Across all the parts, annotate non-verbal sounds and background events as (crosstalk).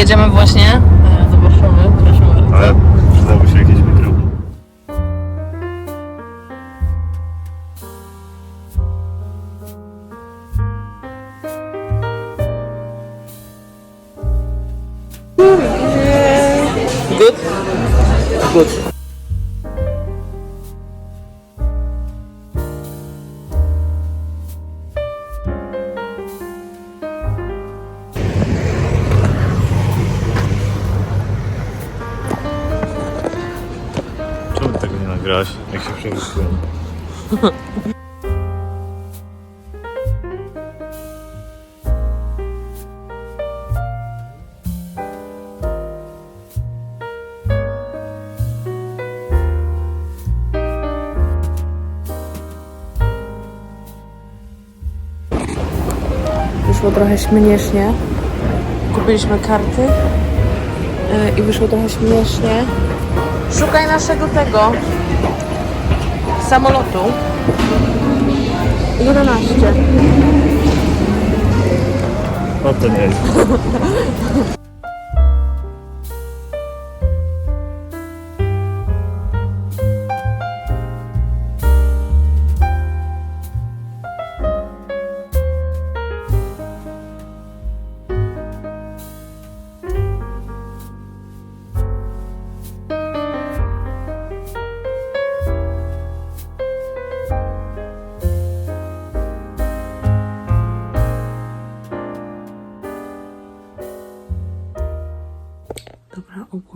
Jedziemy właśnie e, do Warszawy, proszę bardzo. Ale przydałby się jakiś mikrofon. Good? Good. Nagrałaś, jak się? Wyszło trochę śmiesznie. Kupiliśmy karty e, i wyszło trochę śmiesznie. Szukaj naszego tego samolotu. 11. O to nie jest. (laughs)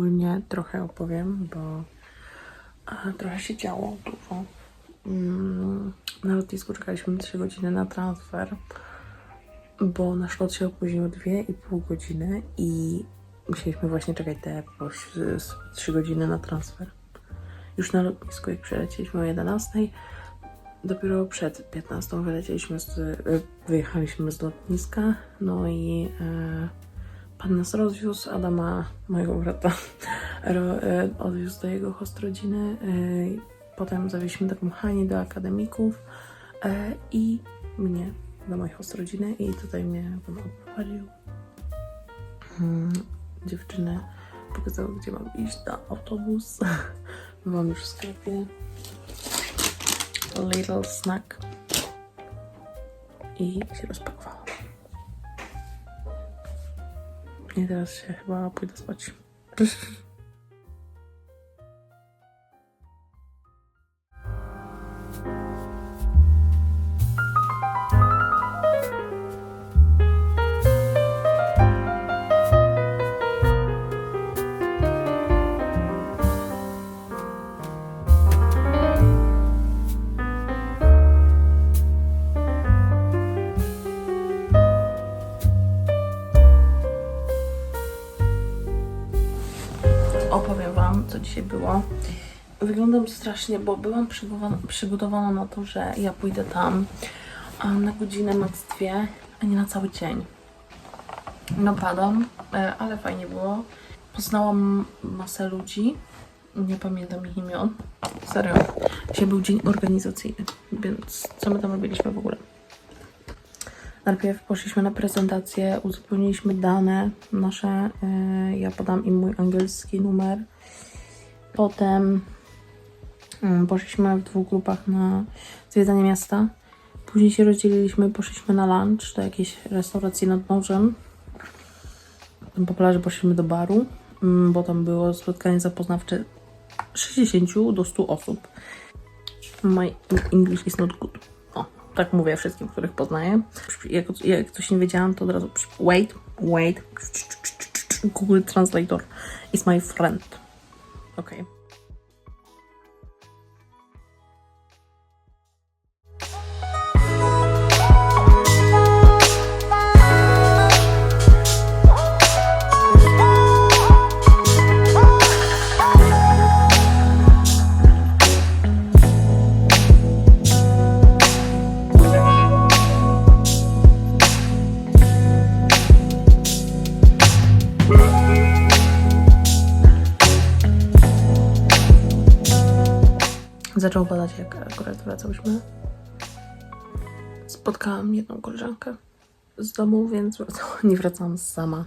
ogólnie trochę opowiem, bo trochę się działo dużo. Mm, Na lotnisku czekaliśmy 3 godziny na transfer, bo nasz lot się opóźnił 2,5 godziny i musieliśmy właśnie czekać te po 3 godziny na transfer. Już na lotnisku, jak przylecieliśmy o 11, dopiero przed 15 wylecieliśmy z, wyjechaliśmy z lotniska, no i e, Pan nas rozwiózł, Adama, mojego brata, (laughs) e, odwiózł do jego hostrodziny. E, potem zawieźliśmy taką Hanię do akademików e, i mnie do mojej hostrodziny i tutaj mnie pan odprowadził. Hmm, dziewczyny pokazały, gdzie mam iść na autobus. (laughs) Mam już w sklepie little snack i się rozpakowałam. I teraz się chyba pójdę spać. (laughs) Opowiem Wam, co dzisiaj było. Wyglądam strasznie, bo byłam przygotowana, na to, że ja pójdę tam na godzinę, max dwie, a nie na cały dzień. No padam, e, ale fajnie było. Poznałam masę ludzi. Nie pamiętam ich imion. Serio. Dzisiaj był dzień organizacyjny, więc co my tam robiliśmy w ogóle? Najpierw poszliśmy na prezentację, uzupełniliśmy dane nasze. e, Ja podam im mój angielski numer. Potem mm, poszliśmy w dwóch grupach na zwiedzanie miasta. Później się rozdzieliliśmy, poszliśmy na lunch do jakiejś restauracji nad morzem. Potem po plaży poszliśmy do baru, mm, bo tam było spotkanie zapoznawcze 60 do 100 osób. My English is not good. Tak mówię wszystkim, których poznaję. Jak, jak coś nie wiedziałam, to od razu wait, wait. Google Translator is my friend. Okej. Zaczął padać, jak akurat wracałyśmy. Spotkałam jedną koleżankę z domu, więc (laughs) nie wracałam sama.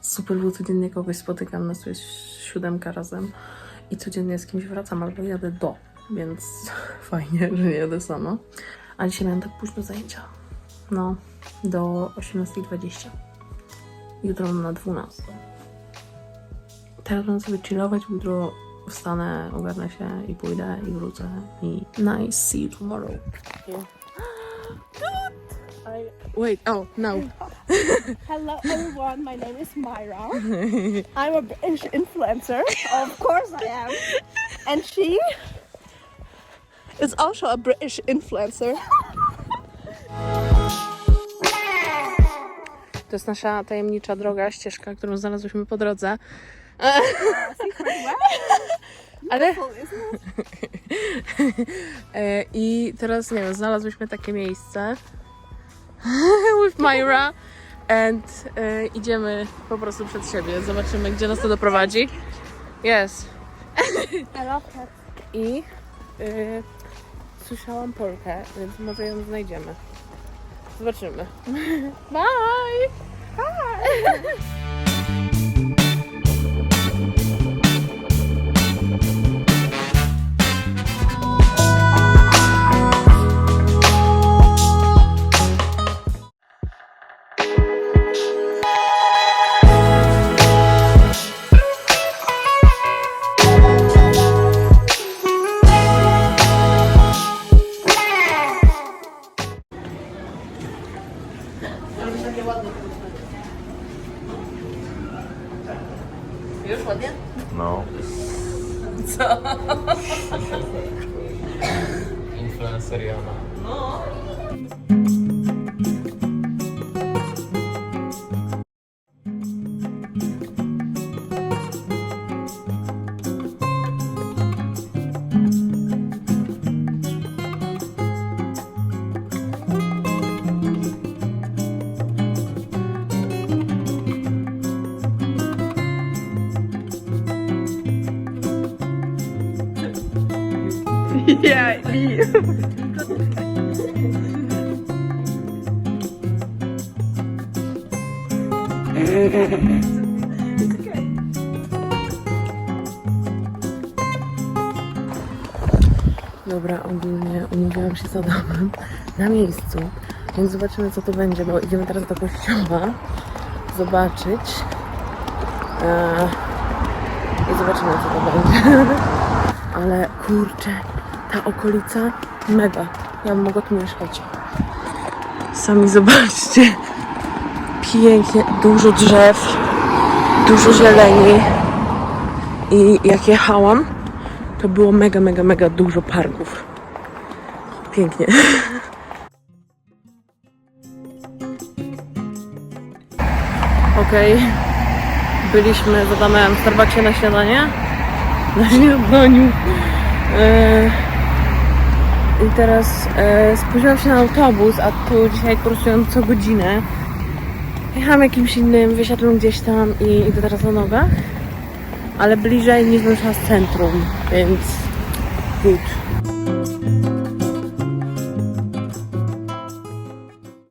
super, bo codziennie kogoś spotykam, nas tu jest siódemka razem i codziennie z kimś wracam albo jadę do, więc (laughs) fajnie, że nie jadę sama. A dzisiaj miałam tak późno zajęcia. No, do 18.20. Jutro na 12. Teraz będę sobie chillować, jutro wstanę, ogarnę się i pójdę i wrócę i nice, see you tomorrow. (gasps) Wait, oh, no. Hello everyone, my name is Myra. I'm a British influencer. Of course I am. And she is also a British influencer. To jest nasza tajemnicza droga, ścieżka, którą znalazłyśmy po drodze. (laughs) Ale (laughs) E, i teraz nie wiem, znalazłyśmy takie miejsce (laughs) with Myra and e, idziemy po prostu przed siebie. Zobaczymy, gdzie nas to doprowadzi. Yes. I y, słyszałam Polkę, więc może ją znajdziemy. Zobaczymy. Bye! Już ładnie? No. Influenceriana. Dobra, ogólnie umówiłam się z Adamem na miejscu, więc zobaczymy co to będzie, bo idziemy teraz do kościoła zobaczyć eee, i zobaczymy co to będzie. Ale kurczę, ta okolica mega. Ja bym mogła tu mieszkać. Sami zobaczcie. Pięknie, dużo drzew, dużo zieleni. I jak jechałam, to było mega, mega, mega dużo parków. Pięknie. (laughs) Okej. Byliśmy z Adamem w Starbucksie na śniadanie. Na śniadaniu. E, I teraz e, się na autobus, a tu dzisiaj kursują co godzinę. Jechałam jakimś innym, wysiadłam gdzieś tam i idę teraz na nogach ale bliżej niż bym szła z centrum, więc good.